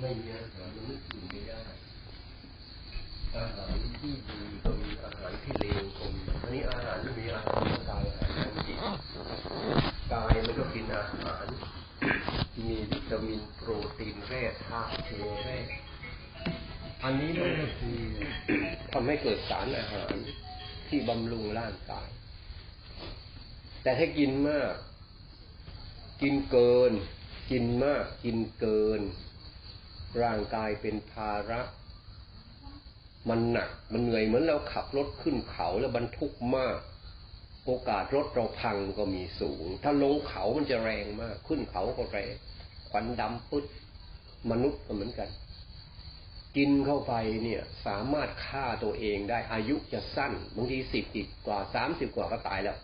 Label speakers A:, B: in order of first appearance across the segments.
A: ไม่มีอาหารมันไม่กินไม่ได้อาหารที่ดีก็มีอาหารที่เลวก็มีอันนี้อาหารที่มีอาหารกายอาหารจิตกายมันก็กินอาหารมีวิตามินโปรตีนแร่ธาตุเชื้อแร่อันนี้มันก็คือทำให้เกิดสารอาหารที่บำรุงร่างกาย แต่ถ้ากินมาก กินเกิน กินมาก กินเกิน ร่างกายเป็นภาระ มันหนัก มันเหนื่อยเหมือนเราขับรถขึ้นเขาแล้วบรรทุกมาก โอกาสรถเราพังก็มีสูง ถ้าลงเขามันจะแรงมาก ขึ้นเขาก็แรงควันดำปึ๊ดมนุษย์ก็เหมือนกัน กินเข้าไปเนี่ยสามารถฆ่าตัวเองได้อายุจะสั้นบางทีสิบอีกกว่าสามสิบกว่าก็ตายแล้ว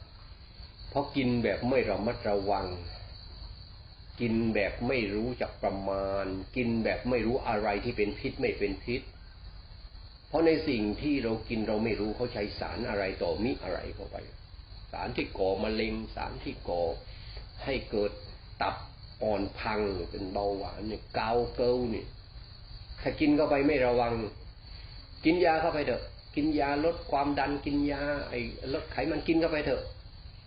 A: เพราะกินแบบไม่ระมัดระวัง กินแบบไม่รู้จักประมาณ กินแบบไม่รู้อะไรที่เป็นพิษไม่เป็นพิษ เพราะในสิ่งที่เรากินเราไม่รู้เขาใช้สารอะไรต่อมิอะไรเข้าไป สารที่ก่อมะเร็งสารที่ก่อให้เกิดตับอ่อนพังเป็นเบาหวานเนี่ยเกาเกลเนี่ยถ้ากินเข้าไปไม่ระวัง กินยาเข้าไปเถอะ กินยาลดความดันกินยาไอ้ลดไขมันกินเข้าไปเถอะ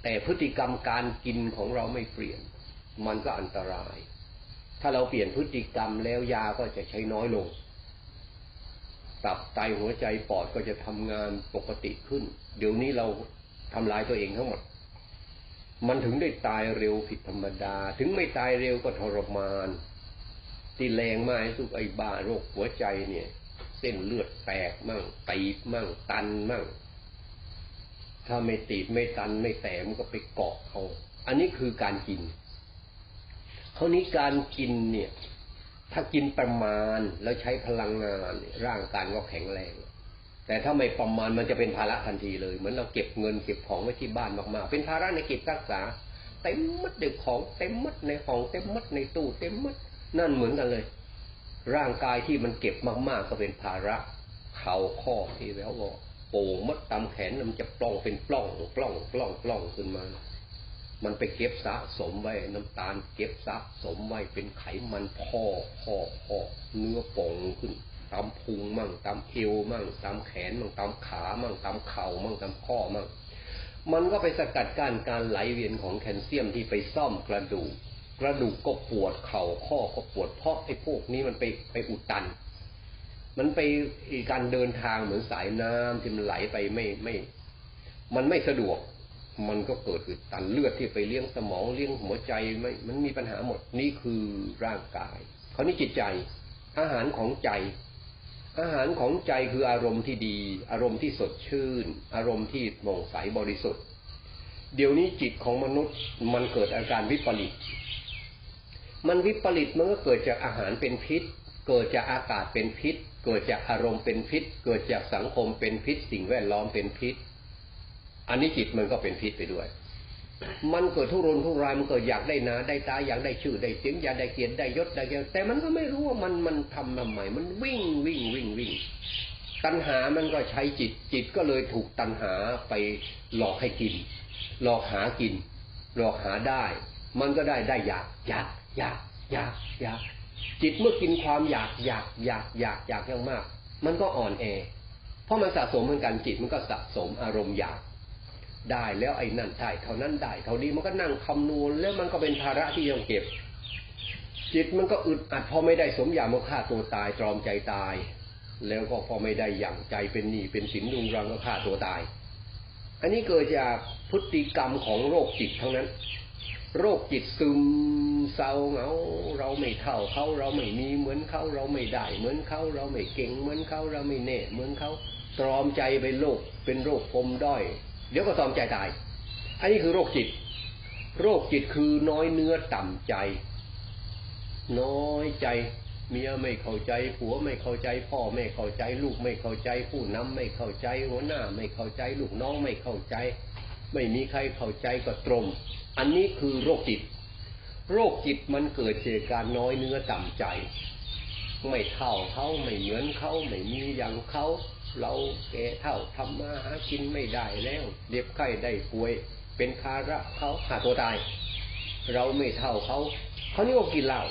A: แต่พฤติกรรมการกินของเราไม่เปลี่ยน มันก็อันตราย ถ้าเราเปลี่ยนพฤติกรรมแล้วยาก็จะใช้น้อยลง ตับไตหัวใจปอดก็จะทำงานปกติขึ้น เดี๋ยวนี้เราทำลายตัวเองทั้งหมด มันถึงได้ตายเร็วผิดธรรมดา ถึงไม่ตายเร็วก็ทรมานที่แรงมากสุกไอ้บ้าโรคหัวใจเนี่ย เส้นเลือดแตกมั่งตีบมั่ง ตันมั่ง ถ้าไม่ตีบไม่ตันไม่แตกมันก็ไปเกาะเขาอันนี้คือการกิน คราวนี้การกินเนี่ย ถ้ากินประมาณแล้วใช้พลังงานร่างกายก็แข็งแรง แต่ถ้าไม่ประมาณมันจะเป็นภาระทันทีเลย เหมือนเราเก็บเงินเก็บของไว้ที่บ้านมากๆ เป็นภาระในเก็บรักษาเต็มมัดเด็กของเต็มมัดในห้องเต็มมัดในตู้เต็มมัดนั่นเหมือนกันเลย ร่างกายที่มันเก็บมากๆก็เป็นภาระเข่าข้อที่แล้วบอกโป่งมัดตามแขนมันจะปล้องเป็นปล้องปล้องปล้องปล้องขึ้นมา มันไปเก็บสะสมไว้ น้ำตาลเก็บสะสมไว้เป็นไขมันพอพอพอเนื้อป่องขึ้นตามพุงมั่งตามเอวมั่งตามแขนมั่งตามขามั่งตามเข่ามั่งตามข้อมั่งมันก็ไปสกัดกั้นการไหลเวียนของแคลเซียมที่ไปซ่อมกระดูก กระดูกก็ปวดเข่าข้อก็ปวดเพราะไอ้พวกนี้มันไปไปอุดตัน มันไปการเดินทางเหมือนสายน้ำที่มันไหลไปไม่ไม่ มันไม่สะดวก มันก็เกิดอุดตันเลือดที่ไปเลี้ยงสมองเลี้ยงหัวใจไม่มันมีปัญหาหมดนี่คือร่างกายครานี้จิตใจ อาหารของใจ อาหารของใจคืออารมณ์ที่ดี อารมณ์ที่สดชื่น อารมณ์ที่มองใสบริสุทธิ์ เดี๋ยวนี้จิตของมนุษย์มันเกิดอาการวิปริต มันวิปริตมันก็เกิดจากอาหารเป็นพิษ เกิดจากอากาศเป็นพิษ เกิดจากอารมณ์เป็นพิษ เกิดจากสังคมเป็นพิษ สิ่งแวดล้อมเป็นพิษ อันนี้จิตมันก็เป็นพิษไปด้วย มันเกิดทุรนทุรายมันเกิดอยากได้นาได้ตาอยากได้ชื่อได้เสียงอยากได้เกียรติได้ยศได้เกียรติแต่มันก็ไม่รู้ว่ามันมันทำทำไมมันวิ่งวิ่งวิ่งวิ่งตัณหามันก็ใช้จิตจิตก็เลยถูกตัณหาไปหลอกให้กิน หลอกหากิน หลอกหาได้ มันก็ได้ได้อยากอยากอยากอยากอยากจิตเมื่อกินความอยากอยากอยากอยากอยากอย่างมาก มันก็อ่อนแอ เพราะมันสะสมเหมือนกันจิตมันก็สะสมอารมณ์อยาก ได้แล้วไอ้นั่นได้เท่านั้นได้เท่านี้มันก็นั่งคำนวณแล้วมันก็เป็นภาระที่ต้องเก็บ จิตมันก็อึดอัดพอไม่ได้สมอยากมันฆ่าตัวตายตรอมใจตาย แล้วก็พอไม่ได้อย่างใจเป็นหนี้เป็นสินดุงรังก็ฆ่าตัวตาย อันนี้เกิดจากพฤติกรรมของโรคจิตทั้งนั้น โรคจิตซึมเศร้าเหงาเราไม่เท่าเขาเราไม่มีเหมือนเขาเราไม่ได้ เหมือนเขาเราไม่เก่งเหมือนเขาเราไม่แน่เหมือนเขาตรอมใจไปโรคเป็นโรคปมด้อย เดี๋ยวก็ตอมใจตาย อันนี้คือโรคจิต โรคจิตคือน้อยเนื้อต่ำใจ น้อยใจเมียไม่เข้าใจผัวไม่เข้าใจ พ่อไม่เข้าใจ ลูกไม่เข้าใจ ผู้นำไม่เข้าใจหัวหน้าไม่เข้าใจ ลูกน้องไม่เข้าใจ ไม่มีใครเข้าใจก็ตรง อันนี้คือโรคจิต โรคจิตมันเกิดจากการน้อยเนื้อต่ำใจ ไม่เท่าเขาไม่เหมือนเขาไม่มีอย่างเขา เราแก่เท่าทำมาหากินไม่ได้แล้วเด็บไข้ได้ป่วย เป็นภาระเขาหาตัวตาย เราไม่เท่าเขาเขานี่ก็กินเหล้า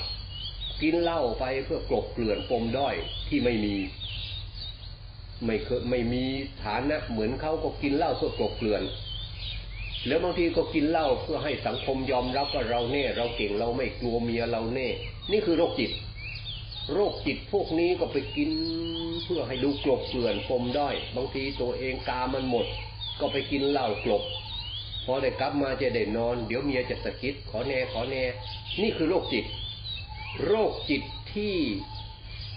A: กินเหล้าไปเพื่อกลบเกลื่อนปมด้อยที่ไม่มี ไม่เคยไม่มีฐานะเหมือนเขาก็กินเหล้าเพื่อกลบเกลื่อน แล้วบางทีก็กินเหล้าเพื่อให้สังคมยอมรับว่าเราเน่ เราเก่งเราไม่กลัวเมียเราเน่ นี่คือโรคจิต โรคจิตพวกนี้ก็ไปกินเพื่อให้ดูกลบเกลื่อนปมด้อย บางทีตัวเองกามันหมด ก็ไปกินเหล้ากลบ พอได้กลับมาจะได้นอน เดี๋ยวเมียจะสะกิดขอแน่ขอแน่นี่คือโรคจิต โรคจิตที่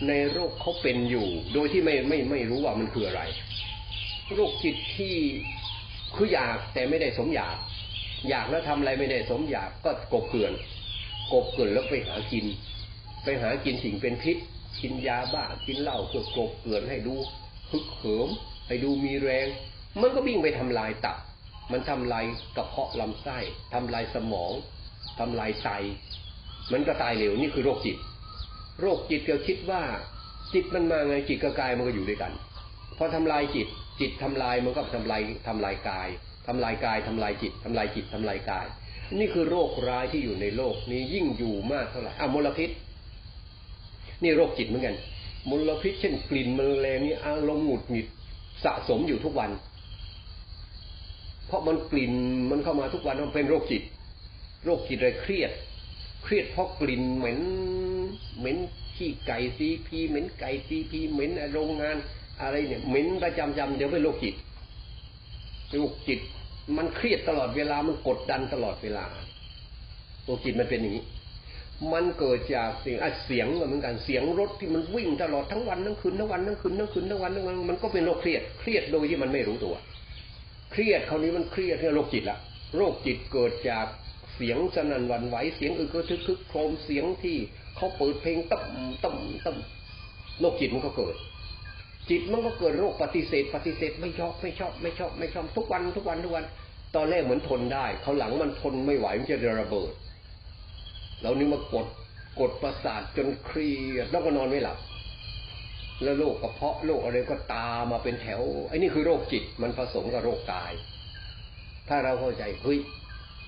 A: ในโรคเขาเป็นอยู่ โดยที่ไม่ไม่ไม่รู้ว่ามันคืออะไร โรคจิตที่คืออยากแต่ไม่ได้สมอยาก อยากแล้วทำอะไรไม่ได้สมอยากก็กบเกลื่อน กบเกลื่อนแล้วไปหากิน ไปหากินสิ่งเป็นพิษ กินยาบ้ากินเหล้าเพื่อกบเกลื่อนให้ดูฮึกเหิมให้ดูมีแรง มันก็วิ่งไปทำลายตับ มันทำลายกระเพาะลำไส้ทำลายสมองทำลายไตมันก็ตายเร็วนี่คือโรคจิต โรคจิตเราคิดว่า จิตมันมาไงจิตกับกายมันก็อยู่ด้วยกันพอทำลายจิต จิตทำลายมันก็ทำลายทำลายกายทำลายกายทำลายจิตทำลายจิตทำลายกาย นี่คือโรคร้ายที่อยู่ในโลกนี้ยิ่งอยู่มากเท่าไหร่อะมลพิษ นี่โรคจิตเหมือนกันมลพิษเช่นกลิ่นมันแรงนี่อารมณ์หงุดหงิดสะสมอยู่ทุกวัน เพราะมันกลิ่นมันเข้ามาทุกวันมันเป็นโรคจิต โรคจิตเลยเครียด เครียดเพราะกลิ่นเหม็นเหม็นขี้ไก่ซีพีเหม็นไก่ซีพีเหม็นโรงงาน อะไรเนี่ยเหม็นประจำจำเดี๋ยวเป็นโรคจิตโรคจิต มันเครียดตลอดเวลามันกดดันตลอดเวลาโรคจิตมันเป็นอย่างนี้ มันเกิดจากเสียงอะเสียงเหมือนกันเสียงรถที่มันวิ่งตลอดทั้งวันทั้งคืนทั้งวันทั้งคืนทั้งคืนทั้งวันทั้งวันมันก็เป็นโรคเครียดเครียดโดยที่มันไม่รู้ตัว เครียดคราวนี้มันเครียดเรื่องโรคจิตละโรคจิตเกิดจากเสียงสนั่นหวันไหวเสียงอึกระทึกคึกโครมเสียงที่เขาเปิดเพลงตั้มตั้มตั้มโรคจิตมันก็เกิด จิตมันก็เกิดโรคปฏิเสธ ปฏิเสธไม่ชอบไม่ชอบไม่ชอบไม่ชอบทุกวันทุกวันทุกวัน ตอนแรกเหมือนทนได้เขาหลังมันทนไม่ไหวมันจะระเบิด แล้วนี่มากดกดประสาทจนเครียดแล้วก็นอนไม่หลับ แล้วโรคกระเพาะโรคอะไรก็ตามมาเป็นแถวไอ้นี่คือโรคจิตมันผสมกับโรคกาย ถ้าเราเข้าใจเฮ้ย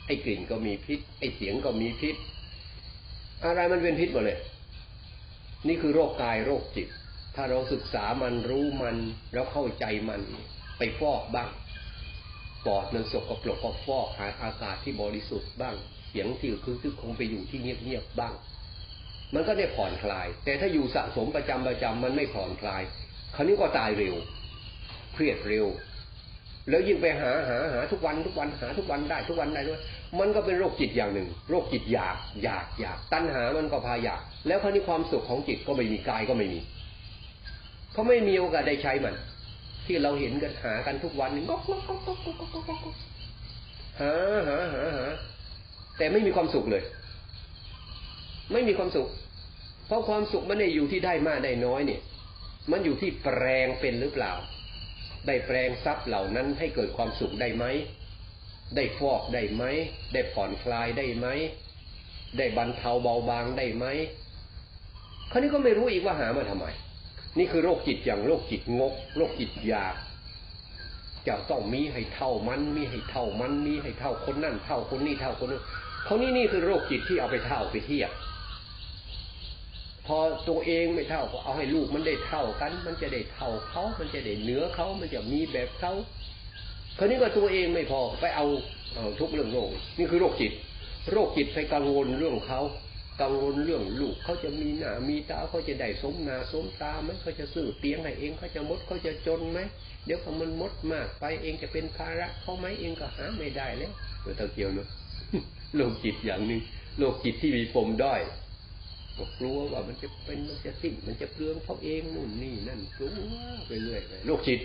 A: ไอ้กลิ่นก็มีพิษ ไอ้เสียงก็มีพิษ อะไรมันเป็นพิษหมดเลย นี่คือโรคกายโรคจิต ถ้าเราศึกษามันรู้มันแล้วเข้าใจมันไปฟอกบ้างปอดมันสกปรกก็ฟอกหาอากาศที่บริสุทธิ์บ้าง เสียงที่คือคือคงไปอยู่ที่เงียบๆบ้าง มันก็ได้ผ่อนคลาย แต่ถ้าอยู่สะสมประจำประจำมันไม่ผ่อนคลาย คราวนี้ก็ตายเร็ว เครียดเร็ว แล้วยิ่งไปหาหาหาทุกวันทุกวันหาทุกวันได้ทุกวันได้ด้วย มันก็เป็นโรคจิตอย่างหนึ่ง โรคจิตอยากอยากอยาก ตั้นหามันก็พาอยาก แล้วคราวนี้ความสุขของจิตก็ไม่มีกายก็ไม่มีเขาไม่มีโอกาสได้ใช้มัน ที่เราเห็นกันหากันทุกวันก็ก็ก็ก็ก็ก็ก็หาหาหาหา แต่ไม่มีความสุขเลย ไม่มีความสุข เพราะความสุขมันไม่อยู่ที่ได้มากได้น้อยเนี่ย มันอยู่ที่แปลงเป็นหรือเปล่า ได้แปลงทรัพย์เหล่านั้นให้เกิดความสุขได้ไหม ได้ฟอกได้ไหม ได้ผ่อนคลายได้ไหม ได้บรรเทาเบาบางได้ไหมคราวนี้ก็ไม่รู้อีกว่าหามาทำไม นี่คือโรคจิตอย่างโรคจิตงก โรคจิตอยากจะต้องมีให้เท่ามัน มีให้เท่ามัน มีให้เท่าคนนั่นเท่าคนนี้เท่าคนนู้น เขานี่นี่คือโรคจิตที่เอาไปเท่าไปเทียบ พอตัวเองไม่เท่าก็เอาให้ลูกมันได้เท่ากัน มันจะได้เท่าเขามันจะได้เหนือเขามันจะมีแบบเขาคราวนี้ก็ตัวเองไม่พอไปเอาเอาทุกเรื่องโลกนี่คือโรคจิต โรคจิตไปกังวลเรื่องเขากังวลเรื่องลูกเขาจะมีหน้ามีตาเขาจะได้สมหน้าสมตาไหมเขาจะซื้อเตียงให้เองเขาจะมดเขาจะจนไหมเดี๋ยวเขามันมดมากไปเองจะเป็นภาระเขาไหมเองก็หาไม่ได้แล้วเออะเกียวเนอะ โรคจิตอย่างหนึ่งโรคจิตที่มีปมด้อยก็กลัวว่ามันจะเป็นมันจะสิ้นมันจะเปลืองเขาเองนู่นนี่นั่นกลัวไปเรื่อยไปโรคจิต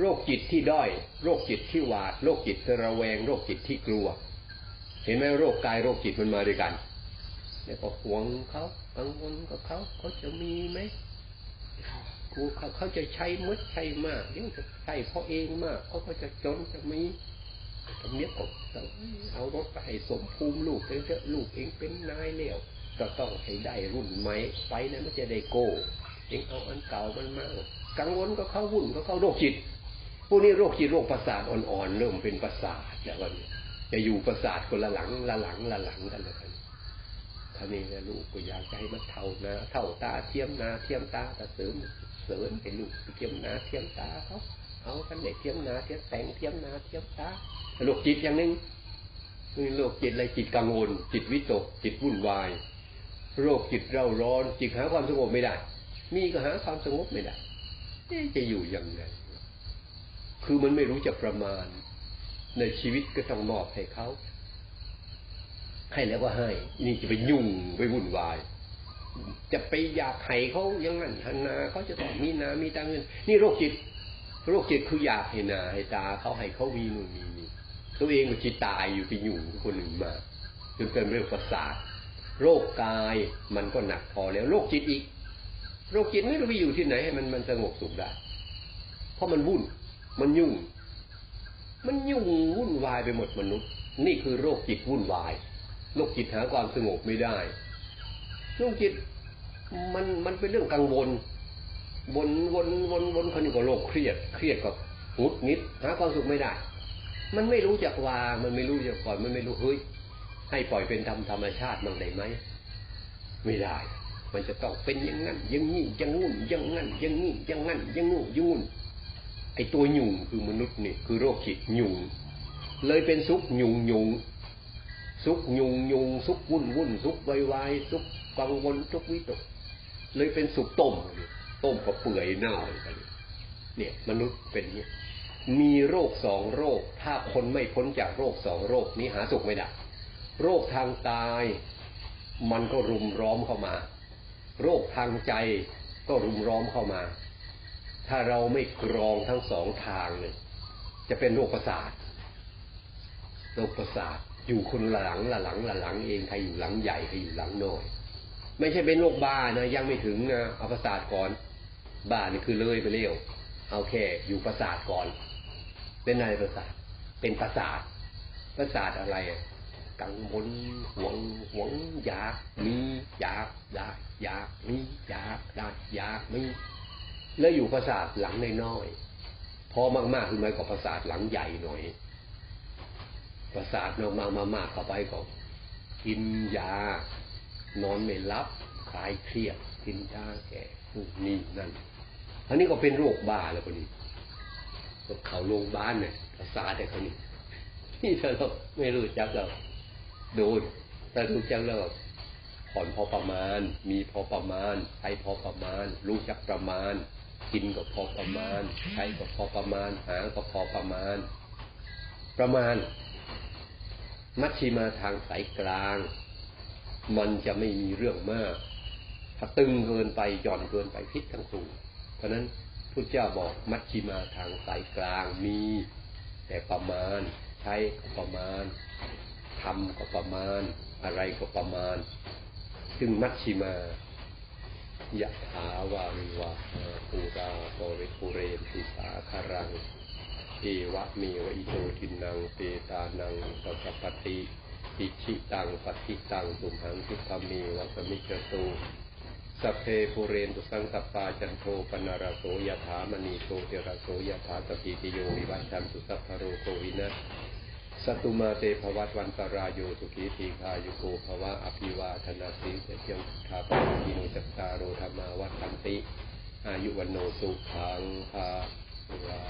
A: โรคจิตที่ด้อย โรคจิตที่หวาด โรคจิตที่ระแวง โรคจิตที่กลัว เห็นไหมโรคกายโรคจิตมันมาด้วยกันแล้วก็ห่วงเขากังวลกับเขาเขาจะมีไหมกูเขาเขาจะใช้มดใช้มากเดี๋ยวจะใช้เพราะเองมากเขาก็จะจนจะมี ตรงนี้ก็ต้องเอารถไปให้สมภูมิลูกเถอะลูกเองเป็นนายแล้วก็ต้องให้ได้รุ่นใหม่ไปนะมันจะได้โก้เองเอาอันเก่ามันมากังวลก็เข้าวุ่นก็เข้าโรคจิตพวกนี้โรคจิตโรคประสาทอ่อนๆเริ่มเป็นประสาทแล้ววันจะอยู่ประสาทคนละหลังละหลังละหลังกันเลยกันคคันนี้นะลูกก็อยากจะให้มันเท่านาเท่าตาเทียมนาเทียมตาตาเสริมเสริมให้ลูกเทียมนาเทียมตาเขา เอากันเด็กเทียมนาเทียมแต่งเทียมนาเทียมตาโรคจิตอย่างหนึ่งคือโรคจิตอะไรจิตกังวล จิตวิตก จิตวุ่นวาย โรคจิตเร่าร้อน จิตหาความสงบไม่ได้ มีก็หาความสงบไม่ได้จะอยู่ยังไง คือมันไม่รู้จักประมาณ ในชีวิตก็ต้องมอบให้เขาให้แล้วก็ให้ นี่จะไปยุ่งไปวุ่นวาย จะไปอยากให้เขาอยังงั้นหันนาเขาจะต้องมีนา มีตาเงิน นี่โรคจิต โรคจิตคืออยากให้นาให้ตาเขาให้เขามีนู่นมีนี่ตัวเองก็จิตตายอยู่ไปอยุ่งกับคนอื่นมาจนเป็นเรื่องประสาทโรคกายมันก็หนักพอแล้วโรคจิตอีก โรคจิตไม่รู้ไปอยู่ที่ไหนให้มันมันสงบสุขได้ เพราะมันวุ่น มันยุ่ง มันยุ่งวุ่นวายไปหมดมนุษย์ นี่คือโรคจิตวุ่นวายโรคจิตหาความสงบไม่ได้โรคจิตมันมันเป็นเรื่องกังวล วนวนวนวนคนนี้ก็โรคเครียด เครียดกับหงุดหงิดหาความสุขไม่ได้ มันไม่รู้จักวางมันไม่รู้จักปล่อยมันไม่รู้เฮ้ยให้ปล่อยเป็นธรรมธรรมชาติมันได้ไหมไม่ได้ มันจะต้องเป็นอย่างนั้นอย่างนี้อย่างงู้นอย่างนั้นอย่างนี้อย่างนั้นอย่างงู้นอย่างงู้นไอตัวหยุ่งคือมนุษย์นี่คือโรคจิตหยุ่งเลยเป็นสุขหยุ่งหยุ่งสุขหยุ่งหยุ่งสุขวุ่นวุ่นสุขวายวายสุขกังวลทุกวิตก เลยเป็นสุขต้ม ต้มกับเปื่อยเน่ากันเนี่ยมนุษย์เป็นเนี่ยมีโรคสองโรค ถ้าคนไม่พ้นจากโรคสองโรคนี้หาสุขไม่ได้โรคทางตาย มันก็รุมร้อมเข้ามา โรคทางใจก็รุมร้อมเข้ามา ถ้าเราไม่กรองทั้งสองทางเลยจะเป็นโรคประสาทโรคประสาทอยู่คนละหลังละหลังละหลังเองใครอยู่หลังใหญ่ใครอยู่หลังน้อย ไม่ใช่เป็นโรคบ้านะยังไม่ถึงนะเอาประสาทก่อน บ้านี่คือเลยไปเร็วเอาแค่อยู่ประสาทก่อน เป็นอะไรประสาท เป็นประสาท ประสาทอะไรกังวลหวงหวงอยากมีอยากได้อยากมีอยากได้อยากมีแล้วอยู่ประสาทหลังน้อยๆพอมากๆคือไม่ก็ประสาทหลังใหญ่หน่อยประสาทมากๆมากๆเข้าไปก็กินยานอนไม่หลับคลายเครียดกินยาแก่นู่นนี่นั่น อันนี้ก็เป็นโรคบ้าแล้วคนนี้เขาโรงพยาบาลเนี่ยประสาแต่คนนี้นี่เราไม่รู้จักเราโดนถ้ารู้จักเราผ่อนพอประมาณ มีพอประมาณ ใช้พอประมาณ รู้จักประมาณ กินก็พอประมาณ ใช้ก็พอประมาณ หาก็พอประมาณ ประมาณ มัชชิมาทางสายกลาง มันจะไม่มีเรื่องมาก ถ้าตึงเกินไปหย่อนเกินไปพิษทั้งคู่ เพราะนั้นพุทธเจ้าบอกมัชชิมาทางสายกลางมี แต่ประมาณ ใช้ประมาณทำก็ประมาณ อะไรก็ประมาณ ซึ่งมัชชิมายะถาวาริวะปูราโปริปุเรนติสาคารังเอวะเมวะอิโตทินังเปตานังสัพพติอิชิตังปฏิตังตุมหังคิพามีวัสมิจตุ สัพเพปุเรนตุสังกปาจันโทปนารโสยถามณีโตเทระโสยถาตปิติโยวิวัชันตุสัพพโรโควินะสตุมาเตภวัตวันตรายโยสุขีทีคายุโกภวะอภิวาธนาสิเสเทียงคาปกิโนจัตตาโรธรรมาวัฏันติ อายุวันโนสุขังภาลา